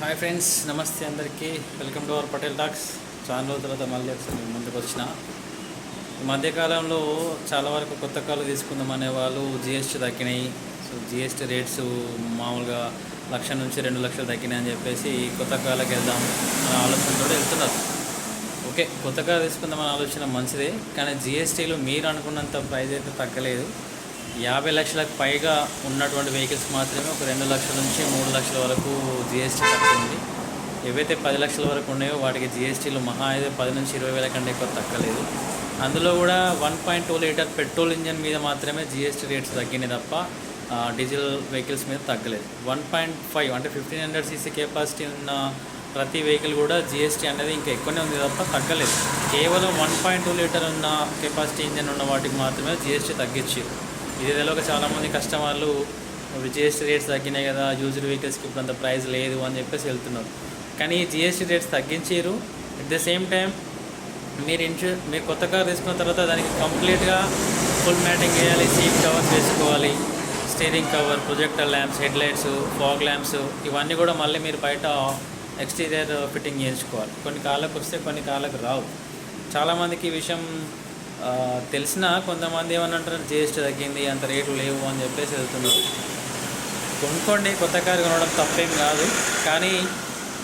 Hi friends నమస్తే అందరికీ. Welcome to our Patel talks చాలా రోజుల తర్వాత మళ్ళీ ఒకసారి ముందుకు వచ్చిన. ఈ మధ్యకాలంలో చాలా వరకు కొత్త కాలు తీసుకుందాం అనే వాళ్ళు జిఎస్టీ తగ్గినాయి. సో జిఎస్టీ రేట్స్ మామూలుగా లక్ష నుంచి రెండు లక్షలు తగ్గినాయి అని చెప్పేసి కొత్త కాలకు వెళ్దాం అనే ఆలోచనతో వెళ్తున్నారు. ఓకే కొత్త కారు తీసుకుందామనే ఆలోచన మంచిదే. కానీ జిఎస్టీలో మీరు అనుకున్నంత ప్రైస్ అయితే తగ్గలేదు. యాభై లక్షలకు పైగా ఉన్నటువంటి వెహికల్స్ మాత్రమే ఒక రెండు లక్షల నుంచి మూడు లక్షల వరకు జిఎస్టీ తగ్గుతుంది ఏవైతే పది లక్షల వరకు ఉన్నాయో వాటికి జిఎస్టీలు మహా అయితే పది నుంచి ఇరవై వేల కంటే ఎక్కువ తగ్గలేదు అందులో కూడా one point two litre petrol engine మీద మాత్రమే జిఎస్టీ రేట్స్ తగ్గినాయి తప్ప డీజిల్ వెహికల్స్ మీద తగ్గలేదు. వన్ పాయింట్ ఫైవ్ అంటే ఫిఫ్టీన్ హండ్రెడ్ సీసీ కెపాసిటీ ఉన్న ప్రతి వెహికల్ కూడా జిఎస్టీ అనేది ఇంకా ఎక్కువనే ఉంది తప్ప తగ్గలేదు. కేవలం వన్ పాయింట్ టూ లీటర్ ఉన్న కెపాసిటీ ఇంజన్ ఉన్న వాటికి మాత్రమే జిఎస్టీ తగ్గించారు ఇది తెలియక చాలామంది కస్టమర్లు జిఎస్టీ రేట్స్ తగ్గినాయి కదా యూజ్డ్ వెహికల్స్కి ఇప్పుడు అంత ప్రైస్ లేదు అని చెప్పేసి వెళ్తున్నారు. కానీ జిఎస్టీ రేట్స్ తగ్గించారు అట్ ద సేమ్ టైం మీరు ఇన్సూ మీరు కొత్త కార్ తీసుకున్న తర్వాత దానికి కంప్లీట్గా ఫుల్ మ్యాటింగ్ వేయాలి సీట్ కవర్స్ వేసుకోవాలి steering cover projector lamps head lights fog lamps ఇవన్నీ కూడా మళ్ళీ మీరు బయట ఎక్స్టీరియర్ ఫిట్టింగ్ చేయించుకోవాలి. కొన్ని కాళ్ళకు వస్తే కొన్ని కాళ్ళకు రావు. చాలామందికి ఈ విషయం తెలిసిన కొంతమంది ఏమనంటారు జిఎస్టీ తగ్గింది అంత రేట్లు లేవు అని చెప్పేసి వెళ్తున్నారు. కొనుక్కోండి కొత్త కారు కొనడం తప్పేం కాదు. కానీ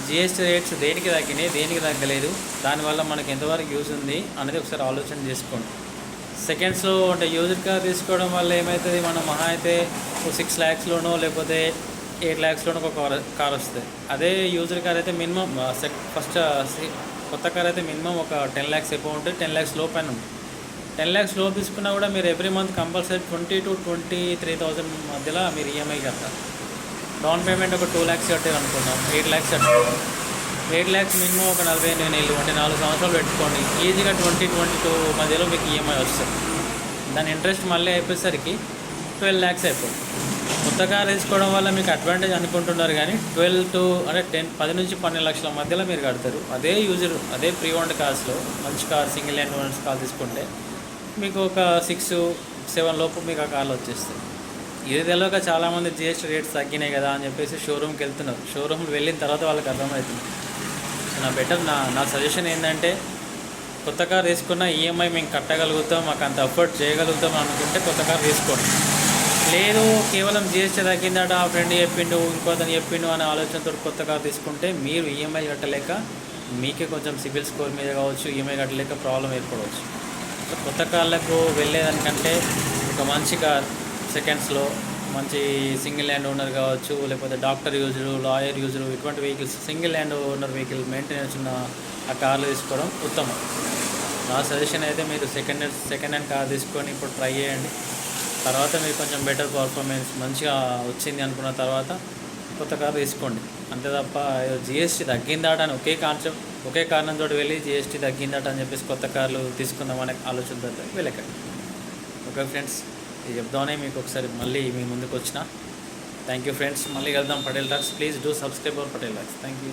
జిఎస్టీ రేట్స్ దేనికి తగ్గినాయి దేనికి తగ్గలేదు దానివల్ల మనకి ఎంతవరకు యూజ్ ఉంది అనేది ఒకసారి ఆలోచన చేసుకోండి. సెకండ్స్లో అంటే యూజర్ కార్ తీసుకోవడం వల్ల ఏమవుతుంది మనం మహా అయితే సిక్స్ ల్యాక్స్లోనో లేకపోతే ఎయిట్ ల్యాక్స్లోనో ఒక కార్ కార్ వస్తుంది. అదే యూజర్ కార్ అయితే మినిమం ఫస్ట్ కొత్త కార్ అయితే మినిమం ఒక టెన్ ల్యాక్స్ ఎక్కువ ఉంటుంది టెన్ ల్యాక్స్ లోపైన ఉంటుంది. టెన్ ల్యాక్స్ లోపు తీసుకున్నా కూడా మీరు every month compulsory twenty two twenty three thousand మధ్యలో మీరు ఈఎంఐ కట్టాలి డౌన్ పేమెంట్ ఒక టూ ల్యాక్స్ కట్టారు అనుకుందాం. ఎయిట్ ల్యాక్స్ కట్టారు ఎయిట్ ల్యాక్స్ మినిమం ఒక నలభై ఎనిమిది నెలలు అంటే నాలుగు సంవత్సరాలు పెట్టుకోండి. ఈజీగా ట్వంటీ ట్వంటీ టూ మధ్యలో మీకు ఈఎంఐ వస్తుంది. దాని ఇంట్రెస్ట్ మళ్ళీ అయిపోయేసరికి ట్వెల్వ్ ల్యాక్స్ అయిపోతుంది. కొత్త కార్ వేసుకోవడం వల్ల మీకు అడ్వాంటేజ్ అనుకుంటున్నారు కానీ ట్వెల్వ్ టు అంటే టెన్ పది నుంచి పన్నెండు లక్షల మధ్యలో మీరు కడతారు. అదే యూజర్ అదే ప్రీ ఓన్డ్ కార్స్లో మంచి car single hand owners car తీసుకుంటే మీకు ఒక సిక్స్ సెవెన్ లోపు మీకు ఆ కార్లు వచ్చేస్తాయి ఇది తెలియక చాలామంది జిఎస్టీ రేట్స్ తగ్గినాయి కదా అని చెప్పేసి షోరూమ్కి వెళ్తున్నారు. షోరూమ్కి వెళ్ళిన తర్వాత వాళ్ళకి అర్థమవుతుంది. సో నా బెటర్ నా నా సజెషన్ ఏంటంటే కొత్త కార్ తీసుకున్న ఈఎంఐ మేము కట్టగలుగుతాం మాకు అంత అఫోర్డ్ చేయగలుగుతాం అనుకుంటే కొత్త కార్ తీసుకోండి. లేదు కేవలం జిఎస్టీ తగ్గిందట ఆ ఫ్రెండ్ చెప్పిండు ఇంకోతను చెప్పిండు అనే ఆలోచనతో కొత్త కార్ తీసుకుంటే మీరు ఈఎంఐ కట్టలేక మీకే కొంచెం సిబిల్ స్కోర్ మీద కావచ్చు ఈఎంఐ కట్టలేక ప్రాబ్లం ఏర్పడవచ్చు. కొత్త కార్లకు వెళ్ళేదానికంటే ఒక మంచి కార్ సెకండ్స్లో మంచి సింగిల్ హ్యాండ్ ఓనర్ కావచ్చు లేకపోతే డాక్టర్ యూజరు లాయర్ యూజరు ఇటువంటి vehicles single hand owner vehicle maintenance ఉన్న ఆ కార్లు తీసుకోవడం ఉత్తమం. నా సజెషన్ అయితే మీరు second hand second hand car తీసుకొని ఇప్పుడు ట్రై చేయండి. తర్వాత మీరు కొంచెం బెటర్ పర్ఫార్మెన్స్ మంచిగా వచ్చింది అనుకున్న తర్వాత కొత్త కార్ తీసుకోండి అంతే తప్ప జిఎస్టీ తగ్గిందాట అని ఒకే కాన్సెప్ట్ ఒకే కారణంతో వెళ్ళి జిఎస్టీ తగ్గిందట అని చెప్పేసి కొత్త కార్లు తీసుకుందామనే ఆలోచనతో వెళ్ళకండి. ఓకే ఫ్రెండ్స్ ఇది చెప్దామనే మీకు ఒకసారి మళ్ళీ మీ ముందుకు వచ్చిన. థ్యాంక్ యూ ఫ్రెండ్స్ మళ్ళీ వెళ్దాం Patel talks. Please do subscribe our Patel talks thank you